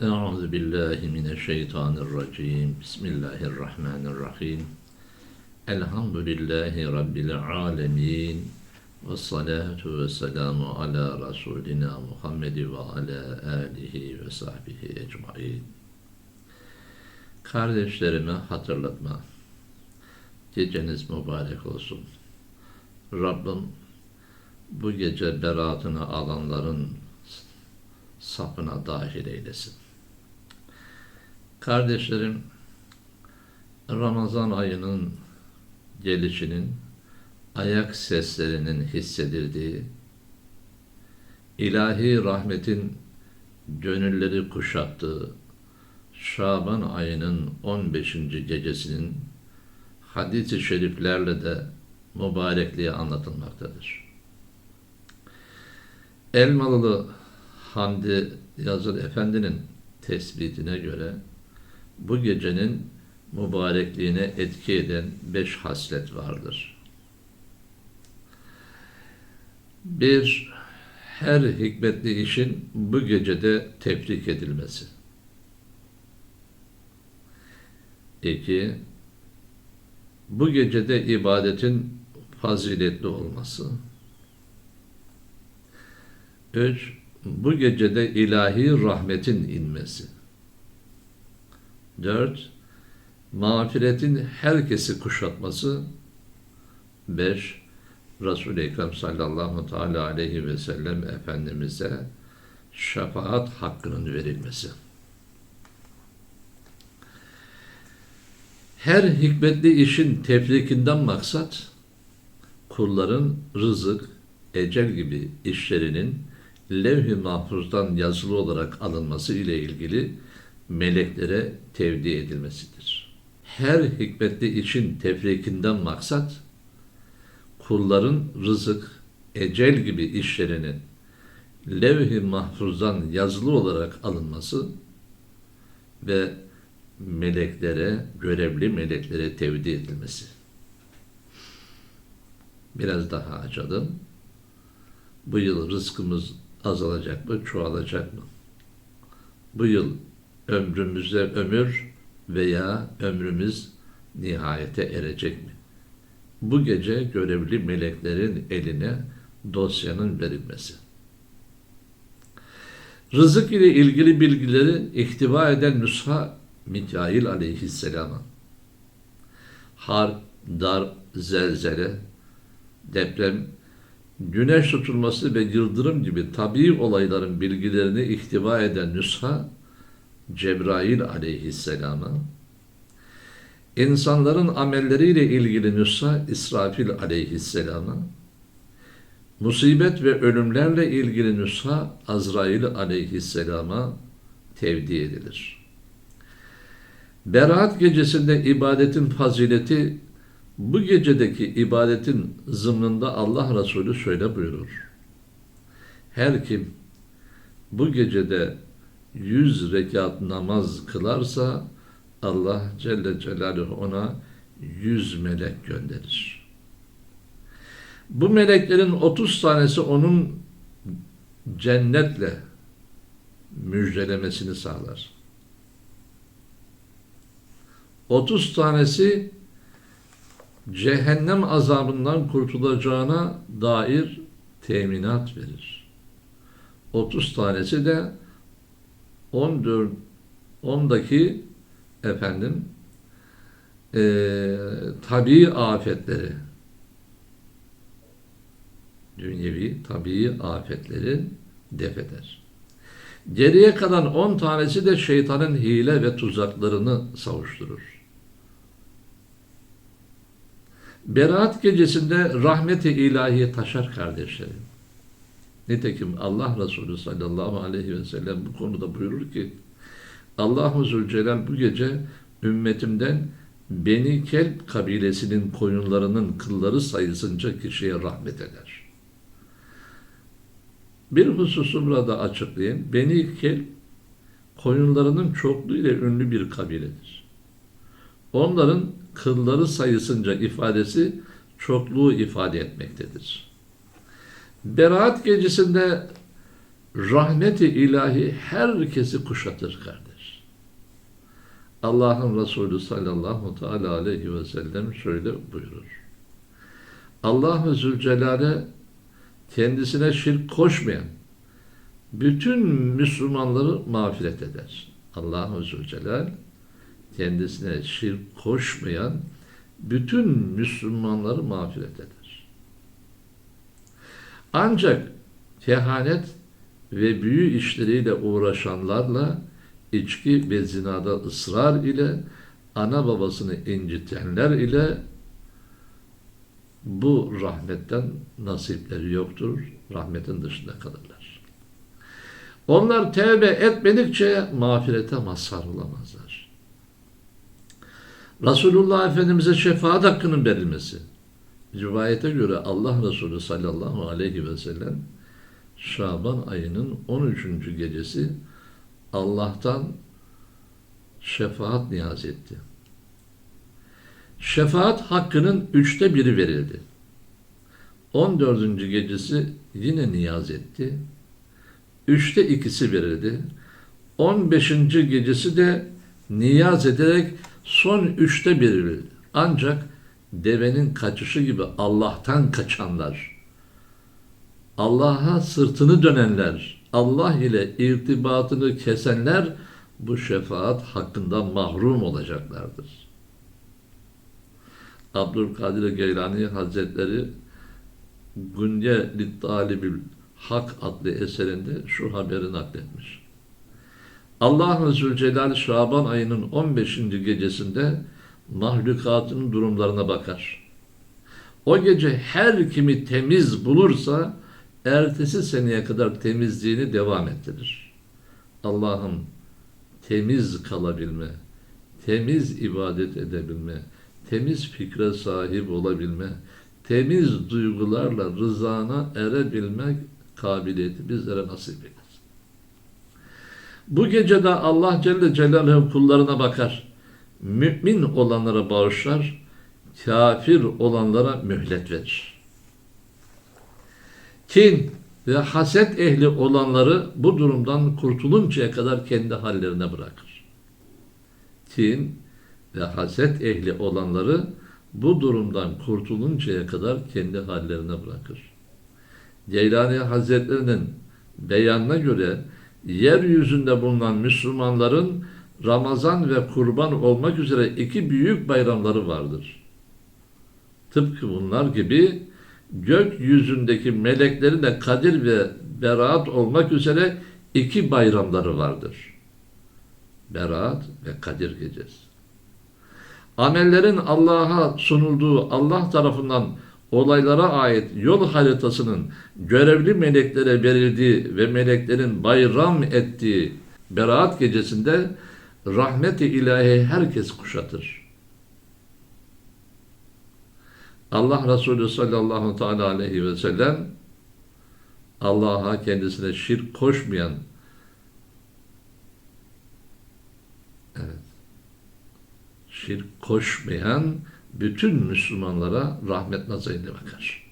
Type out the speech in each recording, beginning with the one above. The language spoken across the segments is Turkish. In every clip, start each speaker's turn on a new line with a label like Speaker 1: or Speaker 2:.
Speaker 1: Euzu billahi mineşşeytanirracim. Bismillahirrahmanirrahim. Elhamdülillahi rabbil alamin. Ve salatu ve selamu ala Resulina Muhammed ve ala alihi ve sahbihi ecmain. Kardeşlerime hatırlatma. Geceniz mübarek olsun. Rabbim bu gece beratını alanların safına dahil eylesin. Kardeşlerim, Ramazan ayının gelişinin ayak seslerinin hissedildiği, ilahi rahmetin gönülleri kuşattığı Şaban ayının 15. gecesinin hadis-i şeriflerle de mübarekliği anlatılmaktadır. Elmalılı Hamdi Yazır Efendi'nin tespitine göre bu gecenin mübarekliğine etki eden beş haslet vardır. Bir, her hikmetli işin bu gecede tebrik edilmesi. İki, bu gecede ibadetin faziletli olması. Üç, bu gecede ilahi rahmetin inmesi. Dört, mağfiretin herkesi kuşatması. Beş, Resul-i Ekrem sallallahu teala aleyhi ve sellem Efendimiz'e şefaat hakkının verilmesi. Her hikmetli işin tefrikinden maksat, kulların rızık, ecel gibi işlerinin levh-i mahfuzdan yazılı olarak alınması ile ilgili meleklere tevdi edilmesidir. Her hikmetli için tefrikinden maksat, kulların rızık, ecel gibi işlerinin levh-i mahfuzdan yazılı olarak alınması ve meleklere, görevli meleklere tevdi edilmesi. Biraz daha açalım. Bu yıl rızkımız azalacak mı, çoğalacak mı? Bu yıl ömrümüze ömür veya ömrümüz nihayete erecek mi? Bu gece görevli meleklerin eline dosyanın verilmesi. Rızık ile ilgili bilgileri ihtiva eden nüsha Mikail aleyhisselama. Har, dar, zelzele, deprem, güneş tutulması ve yıldırım gibi tabii olayların bilgilerini ihtiva eden nüsha Cebrail aleyhisselama, insanların amelleriyle ilgili nüsha İsrafil aleyhisselama, musibet ve ölümlerle ilgili nüsha Azrail aleyhisselama tevdi edilir. Berat gecesinde ibadetin fazileti bu gecedeki ibadetin zımnında Allah Resulü şöyle buyurur. Her kim bu gecede yüz rekat namaz kılarsa Allah Celle Celaluhu ona yüz melek gönderir. Bu meleklerin otuz tanesi onun cennetle müjdelemesini sağlar. Otuz tanesi cehennem azabından kurtulacağına dair teminat verir. 30 tanesi de 14 ondaki efendim e, tabii afetleri dünyevi tabii afetleri def eder. Geriye kalan 10 tanesi de şeytanın hile ve tuzaklarını savuşturur. Berat gecesinde rahmeti ilahi taşar kardeşlerim. Nitekim Allah Resulü sallallahu aleyhi ve sellem bu konuda buyurur ki Allahu Zülcelal bu gece ümmetimden Beni Kelp kabilesinin koyunlarının kılları sayısınca kişiye rahmet eder. Bir hususu burada açıklayayım. Beni Kelp koyunlarının çokluğu ile ünlü bir kabiledir. Onların kılları sayısınca ifadesi çokluğu ifade etmektedir. Berat gecesinde rahmeti ilahi herkesi kuşatır kardeş. Allah'ın Resulü sallallahu teala aleyhi ve sellem şöyle buyurur. Allah-u Zülcelal'e kendisine şirk koşmayan bütün Müslümanları mağfiret eder. Allah-u Zülcelal kendisine şirk koşmayan bütün Müslümanları mağfiret eder. Ancak kehanet ve büyü işleriyle uğraşanlarla içki ve zinada ısrar ile ana babasını incitenler ile bu rahmetten nasipleri yoktur. Rahmetin dışında kalırlar. Onlar tevbe etmedikçe mağfirete mazhar olamazlar. Resulullah Efendimiz'e şefaat hakkının verilmesi. Rivayete göre Allah Resulü sallallahu aleyhi ve sellem Şaban ayının 13. gecesi Allah'tan şefaat niyaz etti. Şefaat hakkının üçte biri verildi. 14. gecesi yine niyaz etti. Üçte ikisi verildi. 15. gecesi de niyaz ederek son üçte biri verildi. Ancak devenin kaçışı gibi Allah'tan kaçanlar, Allah'a sırtını dönenler, Allah ile irtibatını kesenler bu şefaat hakkında mahrum olacaklardır. Abdülkadir Geylani Hazretleri Günye Littalibül Hak adlı eserinde şu haberi nakletmiş. Allah Zülcelal Şaban ayının 15. gecesinde mahlukatın durumlarına bakar. O gece her kimi temiz bulursa ertesi seneye kadar temizliğini devam ettirir. Allah'ım temiz kalabilme, temiz ibadet edebilme, temiz fikre sahip olabilme, temiz duygularla rızana erebilmek kabiliyeti bizlere nasip eylesin. Bu gecede Allah Celle Celaluhu kullarına bakar. Mümin olanlara bağışlar, kafir olanlara mühlet verir. Kin ve haset ehli olanları bu durumdan kurtuluncaya kadar kendi hallerine bırakır. Kin ve haset ehli olanları bu durumdan kurtuluncaya kadar kendi hallerine bırakır. Geylani Hazretlerinin beyanına göre yeryüzünde bulunan Müslümanların Ramazan ve kurban olmak üzere iki büyük bayramları vardır. Tıpkı bunlar gibi gökyüzündeki meleklerin de Kadir ve Berat olmak üzere iki bayramları vardır. Berat ve Kadir gecesi. Amellerin Allah'a sunulduğu Allah tarafından olaylara ait yol haritasının görevli meleklere verildiği ve meleklerin bayram ettiği Berat gecesinde rahmet-i ilahi herkes kuşatır. Allah Resulü sallallahu teala aleyhi ve sellem Allah'a kendisine şirk koşmayan evet şirk koşmayan bütün Müslümanlara rahmet nazarıyla bakar.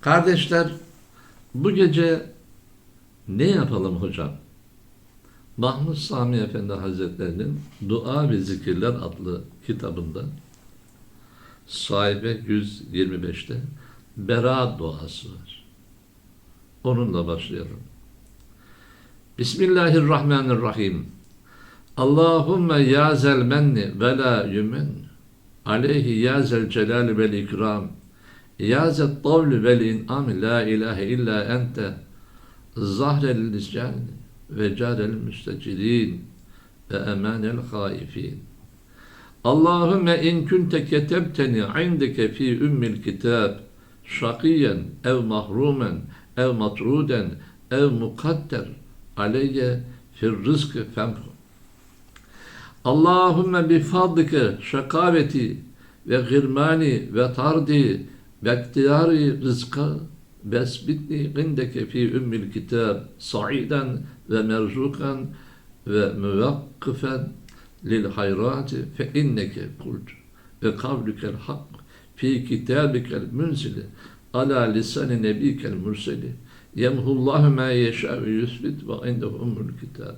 Speaker 1: Kardeşler, bu gece ne yapalım hocam? Mahmud Sami Efendi Hazretleri'nin Dua ve Zikirler adlı kitabında sahibe 125'te Bera duası var. Onunla başlayalım. Bismillahirrahmanirrahim. Allahümme ya zel menni ve la yümen aleyhi ya zel celal vel ikram ya zel tavli vel in'am la ilahe illa ente zahrel liscan ve carel müstecirin ve emanel haifin Allahümme in kunte ketebteni indeke fi ümmil kitab şakiyen ev mahrumen ev matruden ev mukadder aleyye fir rızkı femhu. Allahümme bi fadlike şakaveti ve girmani ve tardi ve iktidari rızka besbitni indeke fi ümmil kitab sa'iden ve merzukan ve müvakkifen lil hayrati fe inneke kult ve kavlükel hak fi kitabikel münzili ala lisani nebikel murseli yemhullahu ma yeşâ ve yusbit ve indehu ummul kitab.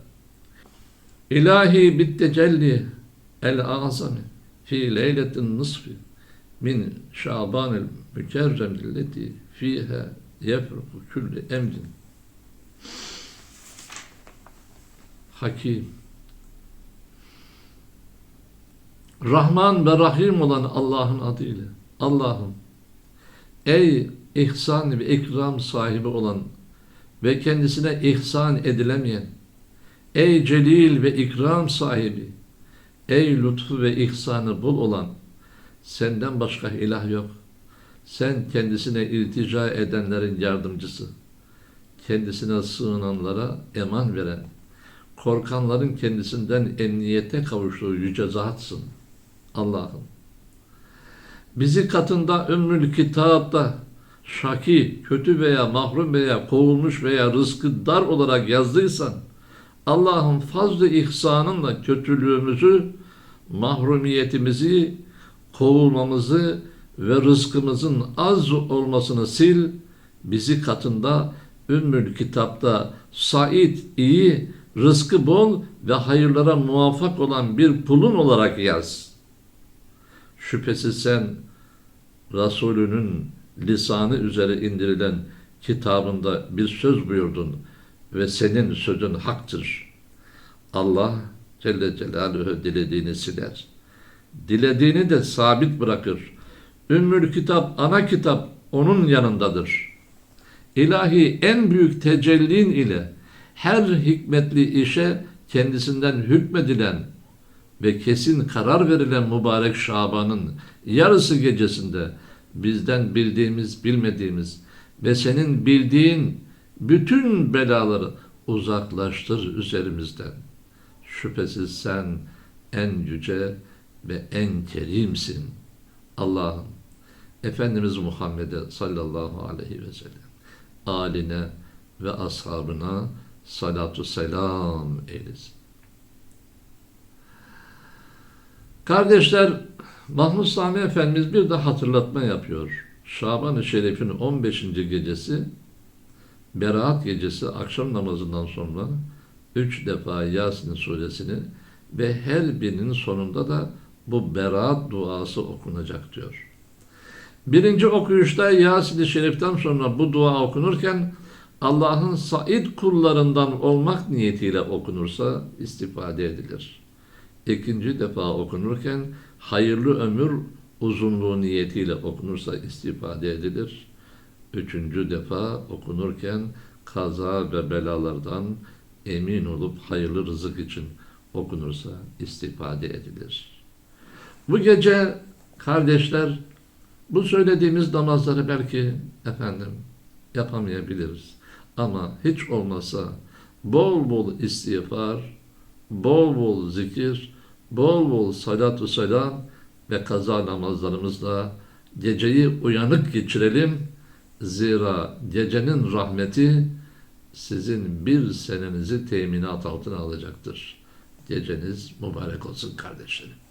Speaker 1: İlahi bit tecelli el azami fi leyletin nisfi min şabanil mükerrem illeti fiha yefruku külli emrin. Hakim. Rahman ve Rahim olan Allah'ın adıyla Allah'ım ey ihsan ve ikram sahibi olan ve kendisine ihsan edilemeyen ey celil ve ikram sahibi ey lütfu ve ihsanı bul olan senden başka ilah yok. Sen kendisine iltica edenlerin yardımcısı, kendisine sığınanlara eman veren, korkanların kendisinden emniyete kavuştuğu yüce zatsın. Allah'ım. Bizi katında ümmül kitapta şaki, kötü veya mahrum veya kovulmuş veya rızkı dar olarak yazdıysan, Allah'ın fazla ihsanınla kötülüğümüzü, mahrumiyetimizi, kovulmamızı ve rızkımızın az olmasını sil, bizi katında Ümmül Kitap'ta Said iyi, rızkı bol ve hayırlara muvaffak olan bir pulun olarak yaz. Şüphesiz sen Resulünün lisanı üzere indirilen kitabında bir söz buyurdun ve senin sözün haktır. Allah Celle Celaluhu dilediğini siler. Dilediğini de sabit bırakır. Ümmül kitap, ana kitap onun yanındadır. İlahi en büyük tecellin ile her hikmetli işe kendisinden hükmedilen ve kesin karar verilen mübarek Şaban'ın yarısı gecesinde bizden bildiğimiz, bilmediğimiz ve senin bildiğin bütün belaları uzaklaştır üzerimizden. Şüphesiz sen en yüce ve en kerimsin. Allah'ım Efendimiz Muhammed'e sallallahu aleyhi ve sellem aline ve ashabına salatu selam eylesin. Kardeşler, Mahmud Sami Efendimiz bir de hatırlatma yapıyor. Şaban-ı Şerif'in 15. gecesi, Beraat gecesi akşam namazından sonra üç defa Yasin suresini ve her birinin sonunda da bu Beraat duası okunacak diyor. Birinci okuyuşta Yasin-i Şerif'ten sonra bu dua okunurken Allah'ın said kullarından olmak niyetiyle okunursa istifade edilir. İkinci defa okunurken hayırlı ömür uzunluğu niyetiyle okunursa istifade edilir. Üçüncü defa okunurken kaza ve belalardan emin olup hayırlı rızık için okunursa istifade edilir. Bu gece kardeşler bu söylediğimiz namazları belki efendim yapamayabiliriz. Ama hiç olmasa bol bol istiğfar, bol bol zikir, bol bol salatu selam ve kaza namazlarımızla geceyi uyanık geçirelim. Zira gecenin rahmeti sizin bir senenizi teminat altına alacaktır. Geceniz mübarek olsun kardeşlerim.